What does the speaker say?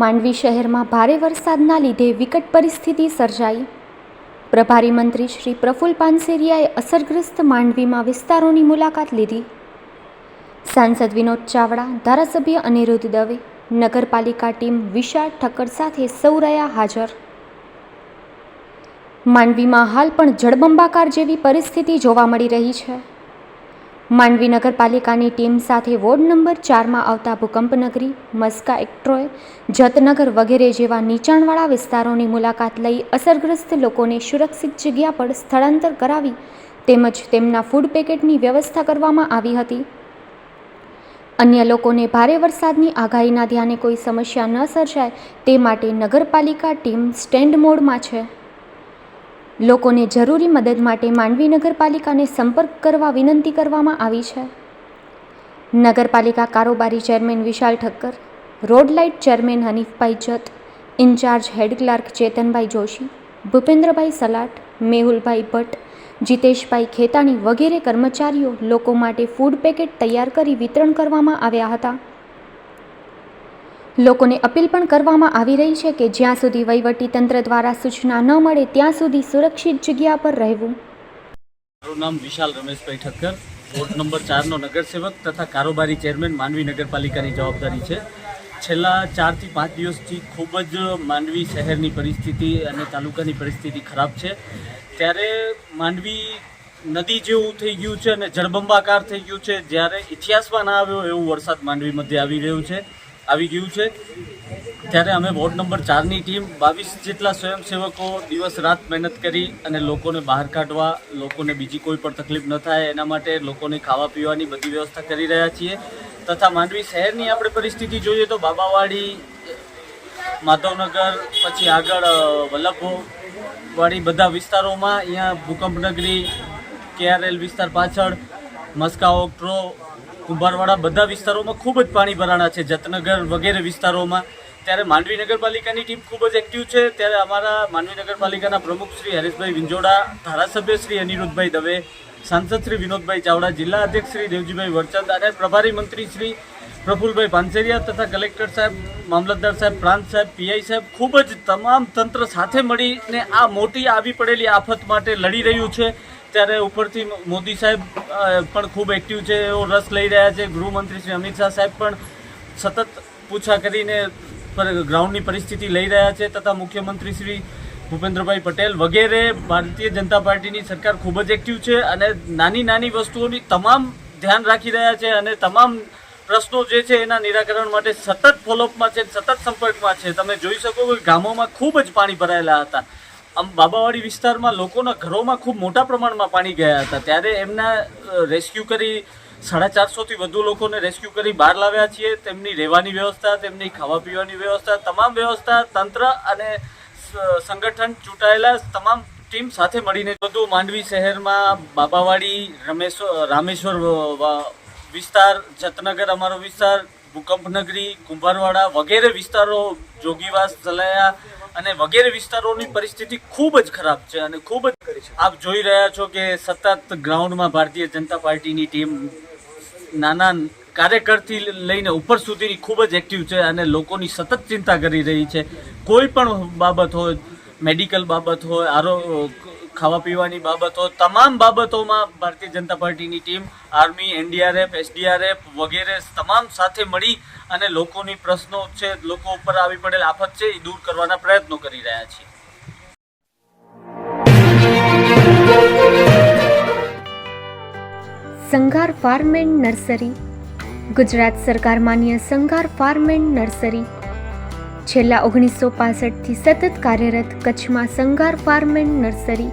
માંડવી શહેરમાં ભારે વરસાદના લીધે વિકટ પરિસ્થિતિ સર્જાઈ. પ્રભારી મંત્રી શ્રી પ્રફુલ પાનસેરિયાએ અસરગ્રસ્ત માંડવીમાં વિસ્તારોની મુલાકાત લીધી. સાંસદ વિનોદ ચાવડા, ધારાસભ્ય અનિરુદ્ધ દવે, નગરપાલિકા ટીમ વિશાળ ઠક્કર સાથે સૌ રહ્યા હાજર. માંડવીમાં હાલ પણ જળબંબાકાર જેવી પરિસ્થિતિ જોવા મળી રહી છે. માંડવી નગરપાલિકાની ટીમ સાથે વોર્ડ નંબર ચારમાં આવતા ભૂકંપનગરી, મસ્કા એક્ટ્રોય જતનગર વગેરે જેવા નીચાણવાળા વિસ્તારોની મુલાકાત લઈ અસરગ્રસ્ત લોકોને સુરક્ષિત જગ્યા પર સ્થળાંતર કરાવી તેમજ તેમના ફૂડ પેકેટની વ્યવસ્થા કરવામાં આવી હતી. અન્ય લોકોને ભારે વરસાદની આગાહીના ધ્યાને કોઈ સમસ્યા ન સર્જાય તે માટે નગરપાલિકા ટીમ સ્ટેન્ડ મોડમાં છે. લોકોને જરૂરી મદદ માટે માંડવી નગરપાલિકાને સંપર્ક કરવા વિનંતી કરવામાં આવી છે. નગરપાલિકા કારોબારી chairman Vishal Thakkar, road light chairman Hanifbhai Jat, in charge head clerk Chetanbhai Joshi, Bhupendrabhai Salat, Mehulbhai Bhatt, Jiteshbhai Khetani વગેરે કર્મચારીઓ લોકો માટે ફૂડ પેકેટ તૈયાર કરી વિતરણ કરવામાં આવ્યા હતા. લોકોને અપીલ પણ કરવામાં આવી રહી છે કે જ્યાં સુધી વહીવટી તંત્ર દ્વારા સૂચના ન મળે, ત્યાં સુધી સુરક્ષિત જગ્યા પર રહેવું. મારું નામ વિશાલ રમેશભાઈ ઠક્કર. વોર્ડ નંબર ચારનો નગરસેવક તથા કારોબારી ચેરમેન માંડવી નગરપાલિકાની જવાબદારી છે. છેલ્લા ચારથી પાંચ દિવસથી ખૂબ જ માંડવી શહેરની પરિસ્થિતિ અને તાલુકાની પરિસ્થિતિ ખરાબ છે. ત્યારે માંડવી નદી જેવું થઈ ગયું છે અને જળબંબાકાર થઈ ગયું છે. જ્યારે ઇતિહાસમાં ના આવ્યો એવું વરસાદ માંડવી મધ્ય આવી રહ્યું છે. આવી ગયું છે. ત્યારે અમે વોર્ડ નંબર ચારની ટીમ બાવીસ જેટલા સ્વયંસેવકો દિવસ રાત મહેનત કરી અને લોકોને બહાર કાઢવા, લોકોને બીજી કોઈ પણ તકલીફ ન થાય એના માટે લોકોને ખાવા પીવાની બધી વ્યવસ્થા કરી રહ્યા છીએ. તથા માંડવી શહેરની આપણે પરિસ્થિતિ જોઈએ તો બાબાવાડી, માધવનગર, પછી આગળ વલ્લભવાડી બધા વિસ્તારોમાં અહીંયા ભૂકંપનગરી, કેઆરએલ વિસ્તાર પાછળ, મસ્કા ઓક્ટ્રો કુંભારવાડા બધા વિસ્તારોમાં ખૂબ જ પાણી ભરાણા છે. જતનગર વગેરે વિસ્તારોમાં. ત્યારે માંડવી નગરપાલિકાની ટીમ ખૂબ જ એક્ટિવ છે. ત્યારે અમારા માંડવી નગરપાલિકાના પ્રમુખ શ્રી હરેશભાઈ વિંજોડા, ધારાસભ્ય શ્રી અનિરુદ્ધભાઈ દવે, સાંસદ શ્રી વિનોદભાઈ ચાવડા, જિલ્લા અધ્યક્ષ શ્રી દેવજીભાઈ વરચંદ અને પ્રભારી મંત્રી શ્રી પ્રફુલભાઈ પાનસેરિયા તથા કલેક્ટર સાહેબ, મામલતદાર સાહેબ, પ્રાંત સાહેબ, પીઆઈ સાહેબ ખૂબ જ તમામ તંત્ર સાથે મળીને આ મોટી આવી પડેલી આફત માટે લડી રહ્યું છે. ત્યારે ઉપરથી મોદી સાહેબ પણ ખૂબ એક્ટિવ છે, એવો રસ લઈ રહ્યા છે. ગૃહમંત્રી શ્રી અમિત શાહ સાહેબ પણ સતત પૂછા કરીને ગ્રાઉન્ડની પરિસ્થિતિ લઈ રહ્યા છે તથા મુખ્યમંત્રી શ્રી ભૂપેન્દ્રભાઈ પટેલ વગેરે ભારતીય જનતા પાર્ટીની સરકાર ખૂબ જ એક્ટિવ છે અને નાની નાની વસ્તુઓની તમામ ધ્યાન રાખી રહ્યા છે અને તમામ પ્રશ્નો જે છે એના નિરાકરણ માટે સતત ફોલોઅપમાં છે, સતત સંપર્કમાં છે. તમે જોઈ શકો કે ગામોમાં ખૂબ જ પાણી ભરાયેલા હતા. આમ બાબાવાડી વિસ્તારમાં લોકોના ઘરોમાં ખૂબ મોટા પ્રમાણમાં પાણી ગયા હતા. ત્યારે એમના રેસ્ક્યુ કરી સાડા ચારસોથી વધુ લોકોને રેસ્ક્યુ કરી બહાર લાવ્યા છીએ. તેમની રહેવાની વ્યવસ્થા, તેમની ખાવા પીવાની વ્યવસ્થા, તમામ વ્યવસ્થા, તંત્ર અને સંગઠન ચૂંટાયેલા તમામ ટીમ સાથે મળીને બધું માંડવી શહેરમાં બાબાવાડી રમેશ્વર રામેશ્વર વિસ્તાર, જતનગર અમારો વિસ્તાર, ભૂકંપનગરી, કુંભારવાડા વગેરે વિસ્તારો, જોગીવાસ સલાયા અને વગેરે વિસ્તારોની પરિસ્થિતિ ખૂબ જ ખરાબ છે અને ખૂબ જ આપ જોઈ રહ્યા છો કે સતત ગ્રાઉન્ડમાં ભારતીય જનતા પાર્ટીની ટીમ નાના કાર્યકરથી લઈને ઉપર સુધીની ખૂબ જ એક્ટિવ છે અને લોકોની સતત ચિંતા કરી રહી છે. કોઈ પણ બાબત હોય મેડિકલ બાબત હોય, આરો ખાવા પીવાની બાબતો, તમામ બાબતોમાં ભારતીય જનતા પાર્ટીની ટીમ, આર્મી, એનડીઆરએફ, એસડીઆરએફ વગેરે તમામ સાથે મળી અને લોકોની પ્રશ્નો છે, લોકો ઉપર આવી પડેલ આફત છે, એ દૂર કરવાના પ્રયત્નો કરી રહ્યા છે. Sanghar farm and nursery. Gujarat સરકાર માન્ય સંઘાર ફાર્મ એન્ડ નર્સરી. છેલ્લા ઓગણીસો પાસઠથી સતત કાર્યરત કચ્છમાં Sanghar farm and nursery.